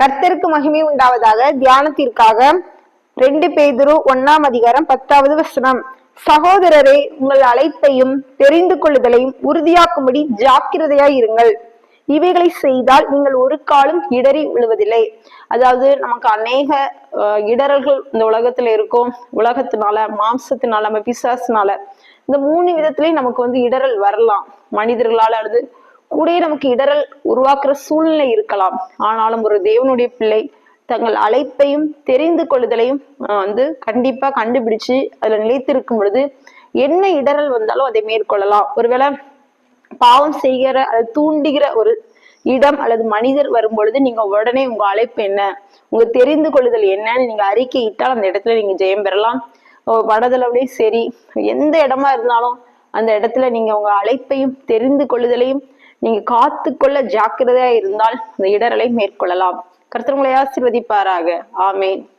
கர்த்தருக்கு மகிமை உண்டாவதாக தியானத்திற்காக ரெண்டு பேதுரு ஒன்னாம் அதிகாரம் பத்தாவது வசனம். சகோதரரே உங்கள் அழைப்பையும் தெரிந்து கொள்ளுதலையும் உறுதியாக்கும்படி ஜாக்கிரதையாய் இருங்கள். இவைகளை செய்தால் நீங்கள் ஒரு காலம் இடறி விழுவதில்லை. அதாவது நமக்கு அநேக அஹ், இந்த உலகத்துல இருக்கும். உலகத்தினால மாம்சத்தினால நம்ம பிசாசினால. இந்த மூணு விதத்திலையும் நமக்கு வந்து இடரல் வரலாம். மனிதர்களால் அல்லது கூடயே நமக்கு இடரல் உருவாக்குற சூழ்நிலை இருக்கலாம். ஆனாலும் ஒரு தேவனுடைய பிள்ளை தங்கள் அழைப்பையும் தெரிந்து கொள்ளுதலையும் வந்து கண்டிப்பா கண்டுபிடிச்சு அதுல நிலைத்திருக்கும் பொழுது என்ன இடரல் வந்தாலும் அதை மேற்கொள்ளலாம். ஒருவேளை பாவம் செய்கிற அல்லது தூண்டுகிற ஒரு இடம் அல்லது மனிதர் வரும் பொழுது நீங்க உடனே உங்க அழைப்பு என்ன? உங்க தெரிந்து கொள்ளுதல் என்னன்னு நீங்க அறிக்கையிட்டால் அந்த இடத்துல நீங்க ஜெயம் பெறலாம். வடதளவுலையும் சரி எந்த இடமா இருந்தாலும் அந்த இடத்துல நீங்க உங்க அழைப்பையும் தெரிந்து கொள்ளுதலையும் நீங்க காத்துக்கொள்ள ஜாக்கிரதையா இருந்தால் அந்த இடரலை மேற்கொள்ளலாம். கர்த்தர் உங்களை ஆசீர்வதிப்பாராக. ஆமேன்.